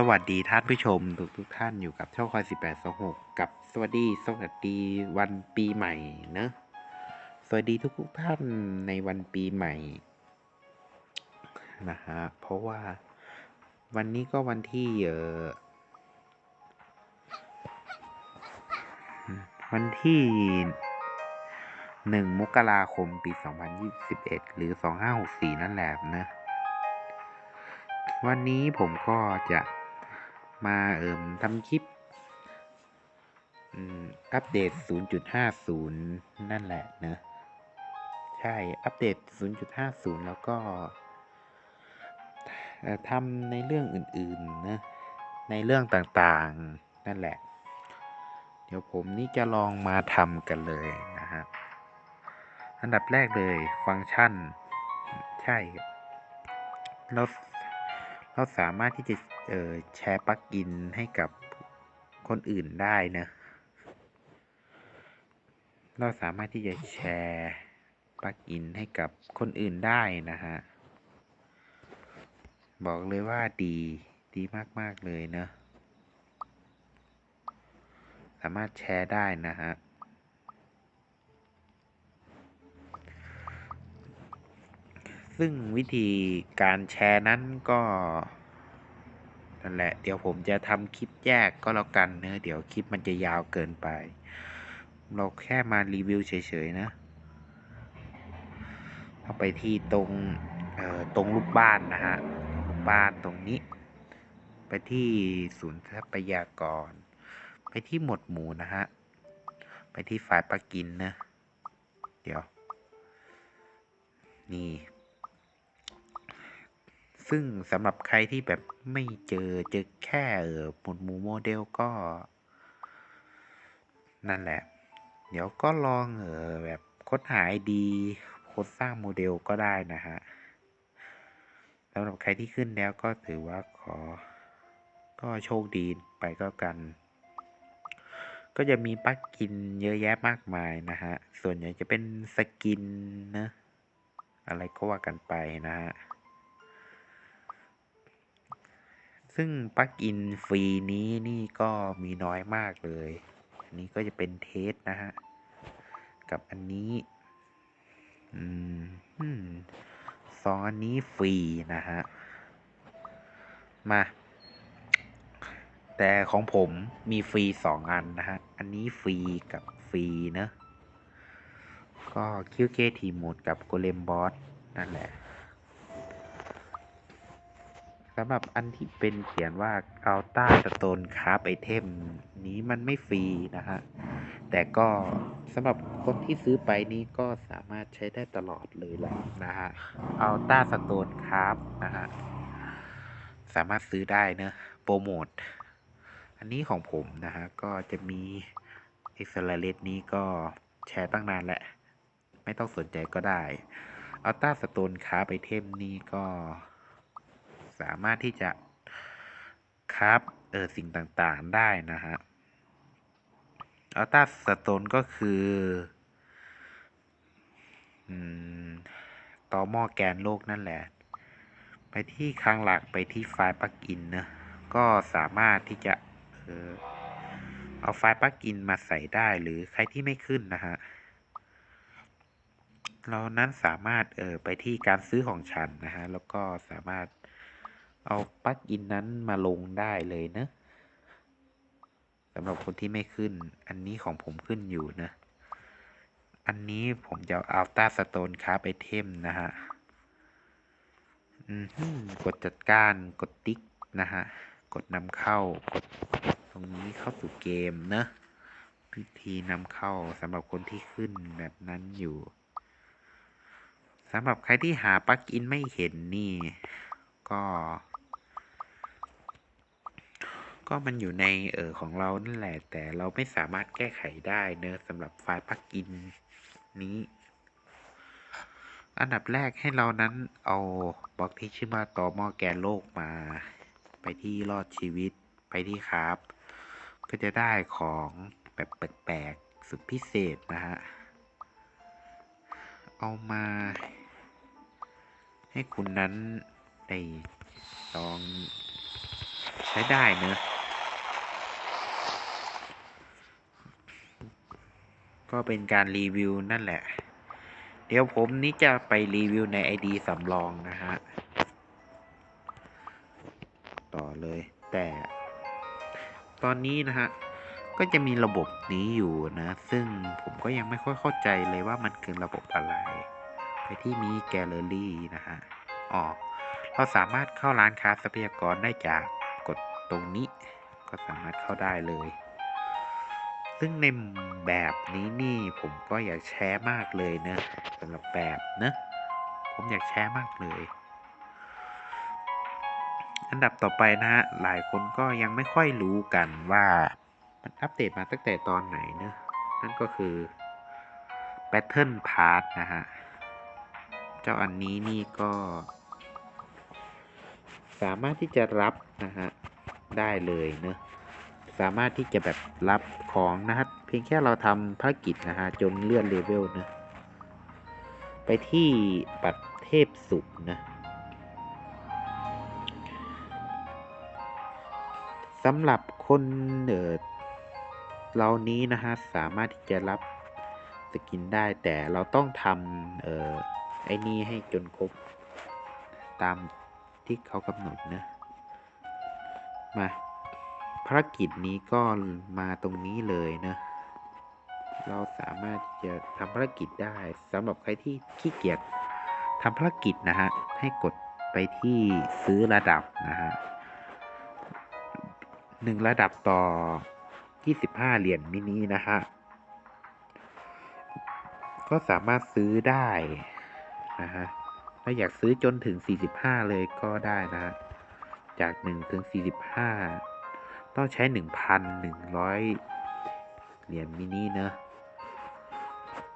สวัสดีท่านผู้ชมทุกทุกท่านอยู่กับช่องคอยสิบแปดสองหกกับสวัสดีสวัสดีวันปีใหม่นะสวัสดีทุกทุกท่านในวันปีใหม่นะฮะเพราะว่าวันนี้ก็วันที่เออวันที่หนึ่งมกราคมปีสองพันยี่สิบเอ็ดหรือสองห้าหกสี่นั่นแหละนะ วันนี้ผมก็จะ มาเอิ่มทำคลิปอัปเดต 0.50 นั่นแหละนะใช่ อัปเดต 0.50 แล้วก็ทำในเรื่องอื่นๆนะในเรื่องต่างๆ นั่นแหละ เดี๋ยวผมนี่จะลองมาทำกันเลยนะฮะอันดับแรกเลยฟังก์ชัน ใช่ เราเราสามารถที่จะ เออแชร์ปลั๊กอินให้กับคนอื่นได้นะ เราสามารถที่จะแชร์ปลั๊กอินให้กับคนอื่นได้นะฮะ บอกเลยว่าดีดีมาก ๆ เลยนะสามารถแชร์ได้นะฮะซึ่งวิธีการแชร์นั้นก็ นั่นแหละ เดี๋ยวผมจะทำคลิปแยกก็แล้วกันเนอะเดี๋ยวคลิปมันจะยาวเกินไป เราแค่มารีวิวเฉยๆนะเอาไปที่ตรงเอ่อตรงรูปบ้านนะฮะรูปบ้านตรงนี้ ไปที่ศูนย์ทรัพยากร ไปที่หมวดหมู่นะฮะ ไปที่ไฟล์ปลั๊กอินนะ เดี๋ยว นี่ ซึ่งสำหรับใครที่แบบไม่เจอเจอแค่เออหมวดหมู่โมเดลก็ นั่นแหละ เดี๋ยวก็ลองเออแบบค้นหาดีคนสร้างโมเดลก็ได้นะฮะสำหรับใครที่ขึ้นแล้วก็ถือว่าขอ ก็โชคดีไปก็กัน ก็จะมีปั๊กกินเยอะแยะมากมายนะฮะ ส่วนใหญ่จะเป็นสกินนะอะไรก็ว่ากันไปนะฮะ ซึ่งปลั๊กอินฟรีนี้นี่ก็มีน้อยมากเลย อันนี้ก็จะเป็นเทสนะฮะ กับอันนี้ อืมอืมสองอันนี้ฟรีนะฮะ มา แต่ของผมมีฟรีสองอันนะฮะ อันนี้ฟรีกับฟรีเนะ ก็ QKT Mode กับ Golem Boss นั่นแหละ สำหรับอันที่เป็นเขียนว่า Alta Stone Craft Item นี้มันไม่ฟรีนะฮะ แต่ก็สำหรับคนที่ซื้อไปนี้ก็สามารถใช้ได้ตลอดเลยแหละนะฮะ Alta Stone Craft นะฮะ สามารถซื้อได้เนะโปรโมท อันนี้ของผมนะฮะ ก็จะมี e x c e l e r a t นี้ก็แชร์ตั้งนานแหละ ไม่ต้องสนใจก็ได้ Alta Stone Craft Item นี้ก็ สามารถที่จะคราฟเออสิ่งต่างๆได้นะฮะอัลตาสโตนก็คืออืมต่อหม้อแกนโลกนั่นแหละ ไปที่คลังหลักไปที่ไฟล์ปลั๊กอินนะก็สามารถที่จะเออเอาไฟล์ปลั๊กอินมาใส่ได้หรือใครที่ไม่ขึ้นนะฮะเรานั้นสามารถเออไปที่การซื้อของฉันนะฮะแล้วก็สามารถ เอาปลั๊กอินนั้นมาลงได้เลยนะสำหรับคนที่ไม่ขึ้น อันนี้ของผมขึ้นอยู่นะ อันนี้ผมจะเอาต้าสโตนคาไปเทมนะฮะอืมกดจัดการกดติ๊กนะฮะ กดนำเข้ากดตรงนี้เข้าสู่เกมนะวิธีนำเข้าสำหรับคนที่ขึ้นแบบนั้นอยู่สำหรับใครที่หาปลั๊กอินไม่เห็นนี่ ก็ ก็มันอยู่ในเออของเรานั่นแหละ แต่เราไม่สามารถแก้ไขได้เนอะสำหรับไฟล์ปลั๊กอินนี้ อันดับแรกให้เรานั้นเอาบล็อกที่ชื่อว่าต่อมอแกนโลกมา ไปที่รอดชีวิตไปที่คราฟก็จะได้ของแบบแปลกๆ สุดพิเศษนะฮะ เอามา ให้คุณนั้นได้ลองใช้ได้เนอะ ก็เป็นการรีวิวนั่นแหละ เดี๋ยวผมนี้จะไปรีวิวใน ID สำรองนะฮะ ต่อเลย แต่ ตอนนี้นะฮะ ก็จะมีระบบนี้อยู่นะ ซึ่งผมก็ยังไม่ค่อยเข้าใจเลยว่ามันคือระบบอะไร ไปที่มีแกลเลอรี่นะฮะอ๋อเราสามารถเข้าร้านค้าทรัพยากรได้จากกดตรงนี้ ก็สามารถเข้าได้เลย ซึ่งในแบบนี้นี่ผมก็อยากแชร์มากเลยนะสำหรับแบบนะผมอยากแชร์มากเลย อันดับต่อไปนะฮะหลายคนก็ยังไม่ค่อยรู้กันว่ามันอัปเดตมาตั้งแต่ตอนไหนเนะนั่นก็คือ Pattern Part นะฮะ เจ้าอันนี้นี่ก็ สามารถที่จะรับนะฮะ ได้เลยเนะ สามารถที่จะแบบรับของนะฮะเพียงแค่เราทำภารกิจนะฮะจนเลื่อนเลเวลนะไปที่ปัดเทพสุขนะสำหรับคนเออเรานี้นะฮะสามารถที่จะรับสกินได้แต่เราต้องทำเออไอ้นี่ให้จนครบตามที่เขากำหนดนะ มา ภารกิจนี้ก็มาตรงนี้เลยนะ เราสามารถจะทำภารกิจได้สำหรับใครที่ขี้เกียจทำภารกิจนะฮะ ให้กดไปที่ซื้อระดับนะฮะหนึ่งระดับต่อ 25 เหรียญมินินะฮะ ก็สามารถซื้อได้นะฮะถ้าอยากซื้อจนถึง 45 เลยก็ได้นะฮะ จาก 1 ถึง 45 ต้องใช้ 1,100 เหรียญมินิเนะ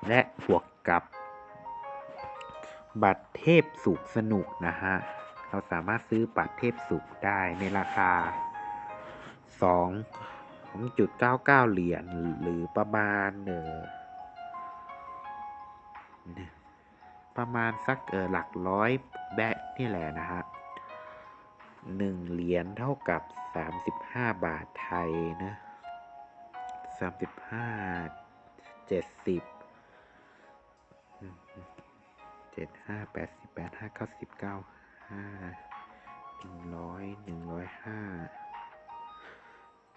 และบวกกับบัตรเทพสุขสนุกนะฮะ เราสามารถซื้อบัตรเทพสุขได้ในราคา 2.99 เหรียญหรือประมาณเออประมาณสักเออหลักร้อยแบะนี่แหละนะฮะ หนึ่งเหรียญเท่ากับ 35 บาทไทยนะ35 70เจ็ดห้าแปดสิบแปดห้าเก้าสิบเก้าห้าหนึ่งร้อยหนึ่งร้อยห้า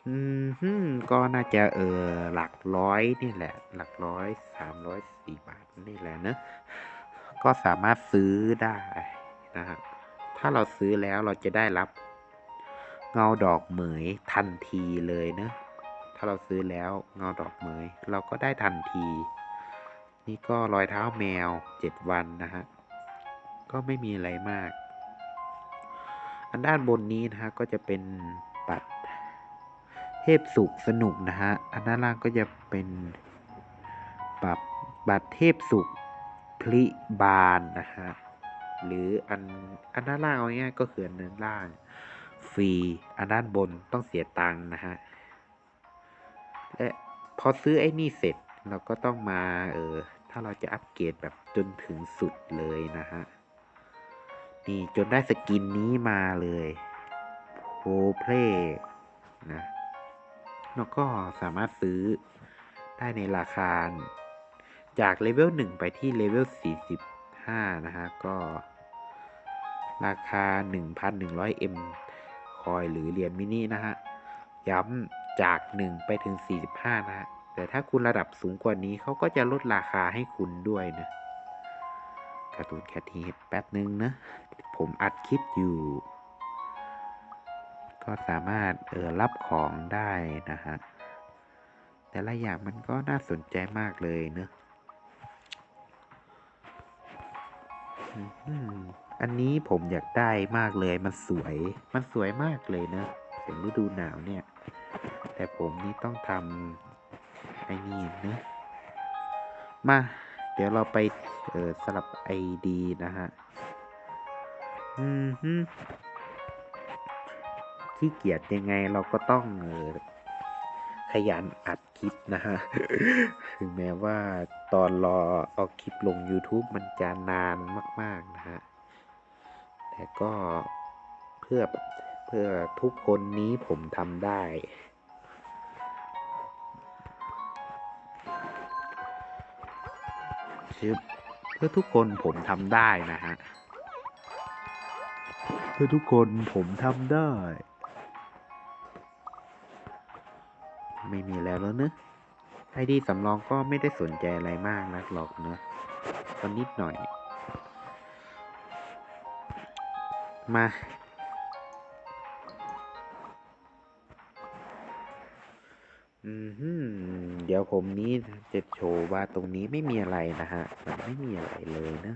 อืมฮึมก็น่าจะเออหลักร้อยนี่แหละ หลักร้อยสามร้อยสี่บาทนี่แหละนะก็สามารถซื้อได้นะครับ ถ้าเราซื้อแล้วเราจะได้รับ เงาดอกเหมยทันทีเลยนะ ถ้าเราซื้อแล้วเงาดอกเหมยเราก็ได้ทันที นี่ก็รอยเท้าแมวเจ็ดวันนะฮะ ก็ไม่มีอะไรมาก อันด้านบนนี้นะฮะก็จะเป็นบัตรเทพสุขสนุกนะฮะ อันด้านล่างก็จะเป็นบัตรบัตรเทพสุขพลิบานนะฮะ หรืออันอันด้านล่างเอาง่ายก็คืออันด้านล่าง ฟรี อันด้านบนต้องเสียตังค์นะฮะ และพอซื้อไอ้นี่เสร็จเราก็ต้องมาเออถ้าเราจะอัปเกรดแบบจนถึงสุดเลยนะฮะ นี่จนได้สกินนี้มาเลยโพเพลนะแล้วก็สามารถซื้อได้ในราคาจากเลเวล1ไปที่เลเวล45 นะฮะ ก็ ราคา 1,100 M คอยหรือเหรียญมินินะฮะ ย้ำจาก 1 ไปถึง 45 นะฮะ แต่ถ้าคุณระดับสูงกว่านี้เขาก็จะลดราคาให้คุณด้วยนะการ์ตูนแคททีแป๊บนึงนะ ผมอัดคลิปอยู่ ก็สามารถเออรับของได้นะฮะ แต่ละอย่างมันก็น่าสนใจมากเลยเนอะอืม อันนี้ผมอยากได้มากเลย มันสวย มันสวยมากเลยนะเป็นฤดูหนาวเนี่ย แต่ผมนี่ต้องทำไอ้นี่นะมา เดี๋ยวเราไปเออสลับไอดีนะฮะ อืมฮึขี้เกียจยังไงเราก็ต้องเออขยันอัดคลิปนะฮะ ถึงแม้ว่าตอนรอเอาคลิปลง YouTube มันจะนานมาก ๆ นะฮะ แต่ก็เพื่อเพื่อทุกคนนี้ผมทำได้ เพื่อทุกคนผมทำได้นะฮะ เพื่อทุกคนผมทำได้ ไม่มีแล้วแล้วเนอะไอดีสำรองก็ไม่ได้สนใจอะไรมากนักหรอกเนอะก็นิดหน่อย มา อืมเดี๋ยวผมนี้จะโชว์ว่าตรงนี้ไม่มีอะไรนะฮะ มันไม่มีอะไรเลยนะ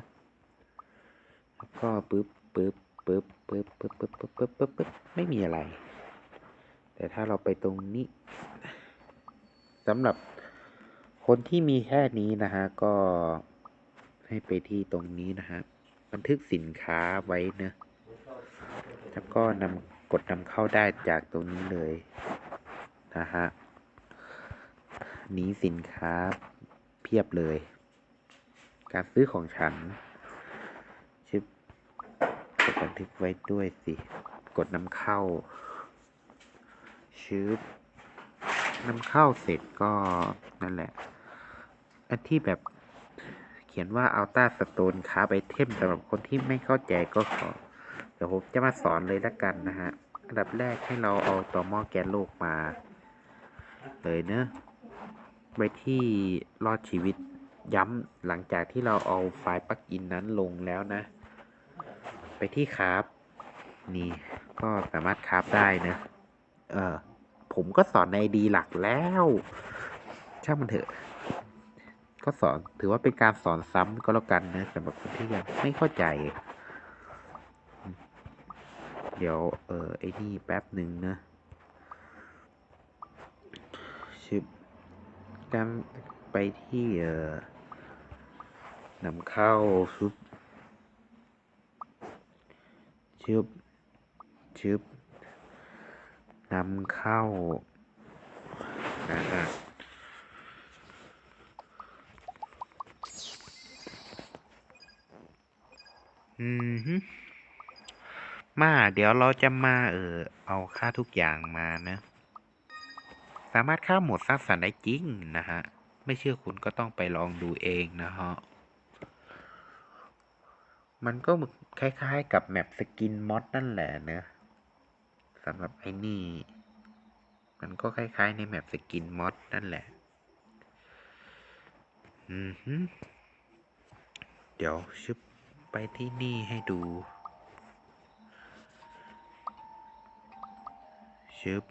แล้วก็ปึ๊บปึ๊บปึ๊บปึ๊บปึ๊บปึ๊บปึ๊บปึ๊บปึ๊บปึ๊บไม่มีอะไร แต่ถ้าเราไปตรงนี้สำหรับคนที่มีแค่นี้นะฮะ ก็ให้ไปที่ตรงนี้นะฮะ บันทึกสินค้าไว้เนะ แล้วก็นำกดนำเข้าได้จากตรงนี้เลยนะฮะนี้สินค้าเพียบเลย การซื้อของฉันชิปกดบันทึกไว้ด้วยสิ กดนำเข้าชืบนำเข้าเสร็จก็นั่นแหละ อันที่แบบเขียนว่า Alta Stone คาไปเทมสำหรับคนที่ไม่เข้าใจก็ขอ เดี๋ยวผมจะมาสอนเลยละกันนะฮะอันดับแรกให้เราเอาต่อหม้อแกนโลกมา เลยเนอะไว้ที่รอดชีวิตย้ำหลังจากที่เราเอาไฟล์ปลั๊กอินนั้นลงแล้วนะ ไปที่คราฟนี่ก็สามารถคราฟได้นะ เออผมก็สอนในดีหลักแล้วช่างมันเถอะ ก็สอนถือว่าเป็นการสอนซ้ำก็แล้วกันนะสำหรับคนที่ยังไม่เข้าใจ เดี๋ยว เออไอ้นี่แป๊บหนึ่งนะชิบการไปที่ เอ่อนำเข้าชุบชึบชึบนำเข้านะฮะอืม มา เดี๋ยวเราจะมาเออเอาค่าทุกอย่างมานะ สามารถค่าหมดสร้างสรรค์ได้จริงนะฮะ ไม่เชื่อคุณก็ต้องไปลองดูเองนะฮะ มันก็คล้ายๆกับแมปสกินมอดนั่นแหละนะสำหรับไอ้นี่ มันก็คล้ายๆในแมปสกินมอดนั่นแหละ อือเดี๋ยวชึบไปที่นี่ให้ดู ชึบ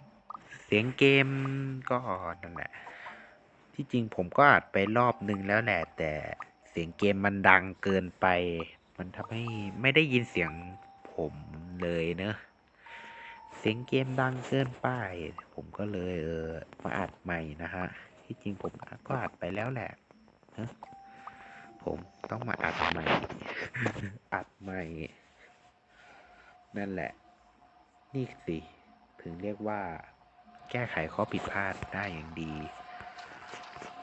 เสียงเกมก็นั่นแหละ ที่จริงผมก็อัดไปรอบนึงแล้วแหละ แต่เสียงเกมมันดังเกินไป มันทำให้ไม่ได้ยินเสียงผมเลยเนอะ เสียงเกมดังเกินไป ผมก็เลยเออมาอัดใหม่นะฮะ ที่จริงผมก็อัดไปแล้วแหละนะผมต้องมาอัดใหม่ อัดใหม่ นั่นแหละ นี่สิ ถึงเรียกว่า แก้ไขข้อผิดพลาดได้อย่างดี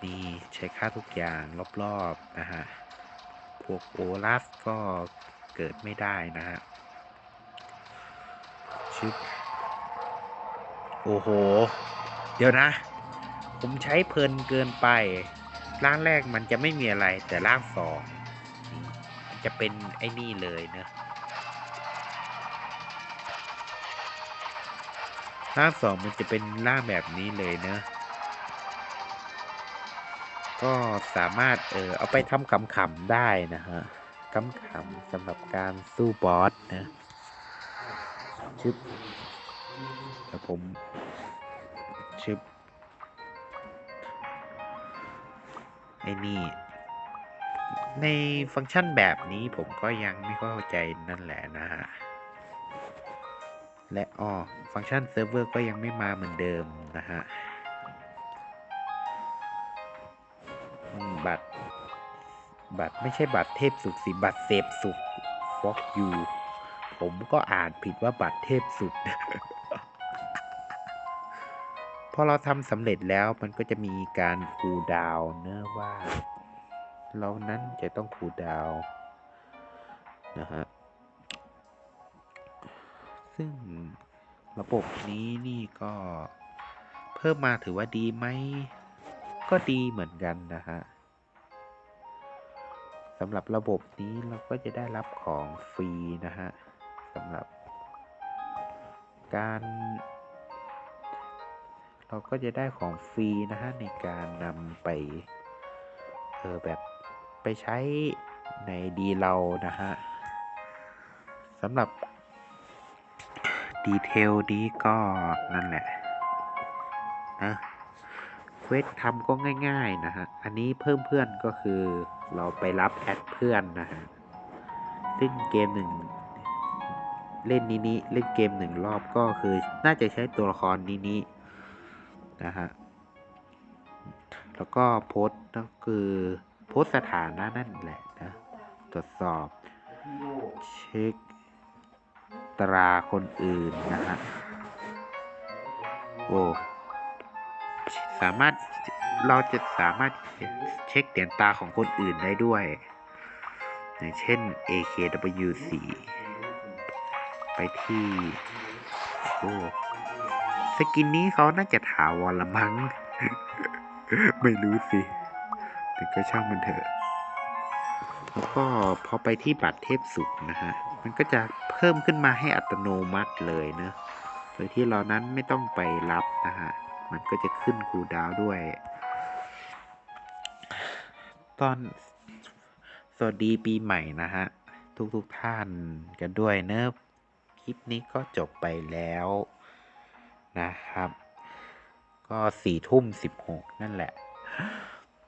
นี่ใช้ค่าทุกอย่างรอบๆนะฮะ พวกโอลาฟก็เกิดไม่ได้นะฮะชึบโอ้โห เดี๋ยวนะ ผมใช้เพลินเกินไป ร่างแรกมันจะไม่มีอะไรแต่ร่างสองจะเป็นไอ้นี่เลยเนะ ร่างสองมันจะเป็นร่างแบบนี้เลยเนะ ก็สามารถเออเอาไปทำขำๆได้นะฮะขำๆสำหรับการสู้บอสนะชึบแต่ผมชึบไอ้นี่ในฟังก์ชันแบบนี้ผมก็ยังไม่เข้าใจนั่นแหละนะฮะ และอ้อฟังก์ชันเซิร์ฟเวอร์ก็ยังไม่มาเหมือนเดิมนะฮะบัตร บัตรไม่ใช่บัตรเทพสุขสิบัตรเสพสุขฟอกยูผมก็อ่านผิดว่าบัตรเทพสุด พอเราทำสำเร็จแล้วมันก็จะมีการคูดาวเนื้อว่า เรานั้นจะต้องคูดาวนะฮะ ซึ่งระบบนี้นี่ก็เพิ่มมาถือว่าดีไหม ก็ดีเหมือนกันนะฮะสำหรับระบบนี้เราก็จะได้รับของฟรีนะฮะสำหรับการ เราก็จะได้ของฟรีนะฮะในการนำไปเออแบบไปใช้ในดีเรานะฮะสำหรับ ดีเทลนี้ก็นั่นแหละนะเควสทำก็ง่าย ๆ นะฮะ อันนี้เพิ่มเพื่อนก็คือเราไปรับแอดเพื่อนนะฮะ ซึ่งเกมหนึ่งเล่นนี้นี้เล่นเกมหนึ่งรอบก็คือน่าจะใช้ตัวละครนี้นี้นะฮะ แล้วก็โพสต์ก็คือโพสต์สถานะนั่นแหละนะ ตรวจสอบ เช็ค ตราคนอื่นนะฮะโอ้สามารถเราจะสามารถเช็คเตียนตาของคนอื่นได้ด้วย อย่างเช่น AKW4 ไปที่โอ้สกินนี้เขาน่าจะถาวรละมั้ง ไม่รู้สิ แต่ก็ช่างมันเถอะ แล้วก็พอไปที่บัตรเทพสุขนะฮะ มันก็จะ พิ่มขึ้นมาให้อัตโนมัติเลยเนอะโดยที่เรานั้นไม่ต้องไปรับนะฮะ มันก็จะขึ้นคูดาวด้วย ตอนสวัสดีปีใหม่นะฮะ ทุกๆทท่านกันด้วยเนอะคลิปนี้ก็จบไปแล้วนะครับ ก็สี่ทุ่มสิบหกนั่นแหละ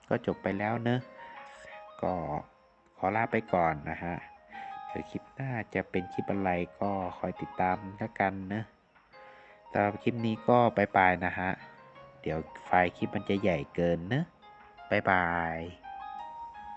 ก็จบไปแล้วเนอะก็ขอลาไปก่อนนะฮะ เดี๋ยวคลิปหน้าจะเป็นคลิปอะไรก็คอยติดตามแล้วกันนะสำหรับคลิปนี้ก็บายบายนะฮะ เดี๋ยวไฟล์คลิปมันจะใหญ่เกินเนอะบายบาย